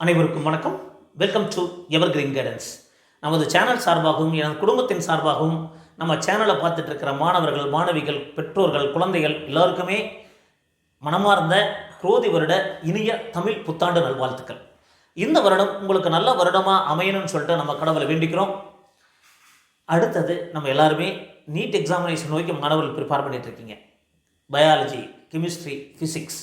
அனைவருக்கும் வணக்கம். Welcome to evergreen guidance நமது சேனல் சார்பாகவும் எனது குடும்பத்தின் சார்பாகவும் நம்ம சேனலை பார்த்துட்டு இருக்கிற மாணவர்கள் மாணவிகள் பெற்றோர்கள் குழந்தைகள் எல்லாருக்குமே மனமார்ந்த குரோதி வருட இனிய தமிழ் புத்தாண்டு நல்வாழ்த்துக்கள். இந்த வருடம் உங்களுக்கு நல்ல வருடமாக அமையணும்னு சொல்லிட்டு நம்ம கடவுளை வேண்டிக்கிறோம். அடுத்தது நம்ம எல்லாருமே நீட் எக்ஸாமினேஷன் நோக்கி மாணவர்கள் ப்ரிப்பேர் பண்ணிகிட்ருக்கீங்க இருக்கீங்க பயாலஜி கெமிஸ்ட்ரி ஃபிசிக்ஸ்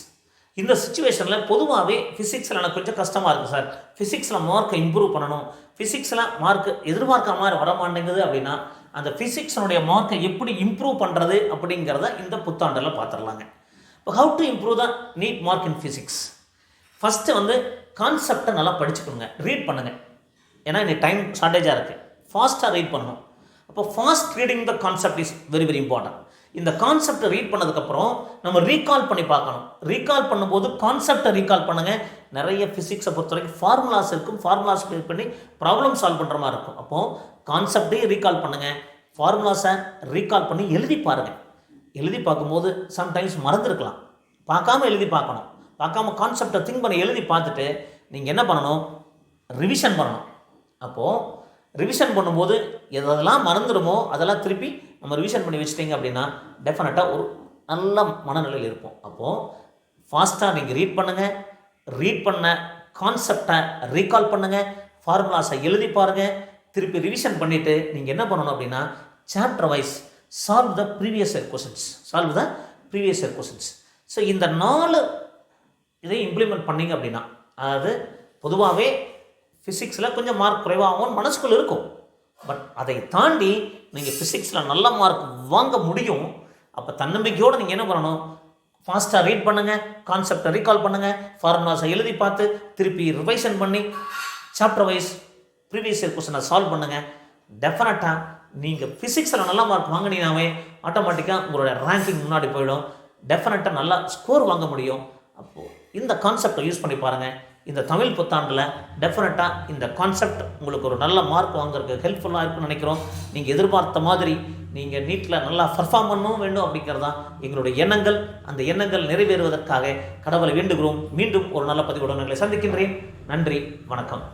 இந்த சுச்சுவேஷனில் பொதுவாகவே ஃபிசிக்ஸில் எனக்கு கொஞ்சம் கஷ்டமாக இருக்குது சார் ஃபிசிக்ஸில் மார்க்கை இம்ப்ரூவ் பண்ணணும். ஃபிசிக்ஸில் மார்க் எதிர்பார்க்க மாதிரி வர மாட்டேங்குது அப்படின்னா அந்த ஃபிசிக்ஸனுடைய மார்க்கை எப்படி இம்ப்ரூவ் பண்ணுறது அப்படிங்கிறத இந்த புத்தாண்டில் பார்த்துடலாங்க இப்போ how to improve the NEET mark in physics first வந்து கான்செப்டை நல்லா படிச்சுக்கோங்க. ரீட் பண்ணுங்கள் ஏன்னா இன்னைக்கு டைம் ஷார்ட்டேஜாக இருக்குது ஃபாஸ்ட்டாக ரீட் பண்ணணும். அப்போ fast reading the concept is very very important இந்த கான்செப்டை ரீட் பண்ணதுக்கப்புறம் நம்ம ரீகால் பண்ணி பார்க்கணும். ரீகால் பண்ணும்போது கான்செப்டை ரீகால் பண்ணுங்கள் நிறைய ஃபிசிக்ஸை பொறுத்த வரைக்கும் ஃபார்முலாஸ் இருக்கும். ஃபார்முலாஸ் ரீட் பண்ணி ப்ராப்ளம் சால்வ் பண்ணுற மாதிரி இருக்கும். அப்போது கான்செப்டையும் ரீகால் பண்ணுங்கள் ஃபார்முலாஸை ரீகால் பண்ணி எழுதி பாருங்கள் எழுதி பார்க்கும்போது சம்டைம்ஸ் மறந்துருக்கலாம். பார்க்காம எழுதி பார்க்கணும். பார்க்காம கான்செப்டை திங்க் பண்ணி எழுதி பார்த்துட்டு நீங்கள் என்ன பண்ணணும்? ரிவிஷன் பண்ணணும். அப்போது ரிவிஷன் பண்ணும்போது எதெல்லாம் மறந்துடுமோ அதெல்லாம் திருப்பி நம்ம ரிவிஷன் பண்ணி வச்சிட்டிங்க அப்படின்னா டெஃபினட்டாக ஒரு நல்ல மனநிலையில் இருப்போம். அப்போது ஃபாஸ்ட்டாக நீங்கள் ரீட் பண்ணுங்கள் ரீட் பண்ண கான்செப்டை ரீகால் பண்ணுங்கள் ஃபார்முலாஸை எழுதி பாருங்கள் திருப்பி ரிவிஷன் பண்ணிவிட்டு நீங்கள் என்ன பண்ணணும் அப்படின்னா chapter wise solve the previous year questions solve the previous year questions so இந்த நாலு இதை இம்ப்ளிமெண்ட் பண்ணீங்க அப்படின்னா அதாவது பொதுவாகவே ஃபிசிக்ஸில் கொஞ்சம் மார்க் குறைவாகவும் மனசுக்குள்ளே இருக்கும். பட் அதை தாண்டி நீங்கள் ஃபிசிக்ஸில் நல்ல மார்க் வாங்க முடியும். அப்போ தன்னம்பிக்கையோடு நீங்கள் என்ன பண்ணணும்? ஃபாஸ்ட்டாக ரீட் பண்ணுங்கள் கான்செப்டை ரீகால் பண்ணுங்கள் ஃபார்முலாஸை எழுதி பார்த்து திருப்பி ரிவைஷன் பண்ணி சாப்டர் வைஸ் ப்ரீவியஸ் இயர் கொஸ்டினை சால்வ் பண்ணுங்கள் டெஃபினட்டாக நீங்கள் ஃபிசிக்ஸில் நல்ல மார்க் வாங்கினீங்கனாவே ஆட்டோமேட்டிக்காக உங்களோட ரேங்கிங் முன்னாடி போயிடும். டெஃபினட்டாக நல்லா ஸ்கோர் வாங்க முடியும். அப்போது இந்த கான்செப்டை யூஸ் பண்ணி பாருங்கள் இந்த தமிழ் புத்தாண்டில் டெஃபினட்டாக இந்த கான்செப்ட் உங்களுக்கு ஒரு நல்ல மார்க் வாங்குறதுக்கு ஹெல்ப்ஃபுல்லாக இருக்குன்னு நினைக்கிறோம். நீங்கள் எதிர்பார்த்த மாதிரி நீங்கள் நீட்டில் நல்லா பர்ஃபார்ம் பண்ணவும் வேண்டும் அப்படிங்கிறது தான் எங்களுடைய எண்ணங்கள். அந்த எண்ணங்கள் நிறைவேறுவதற்காக கடவுளை வேண்டுகிறோம். மீண்டும் ஒரு நல்ல பதிவுடன் உங்களை சந்திக்கின்றேன். நன்றி வணக்கம்.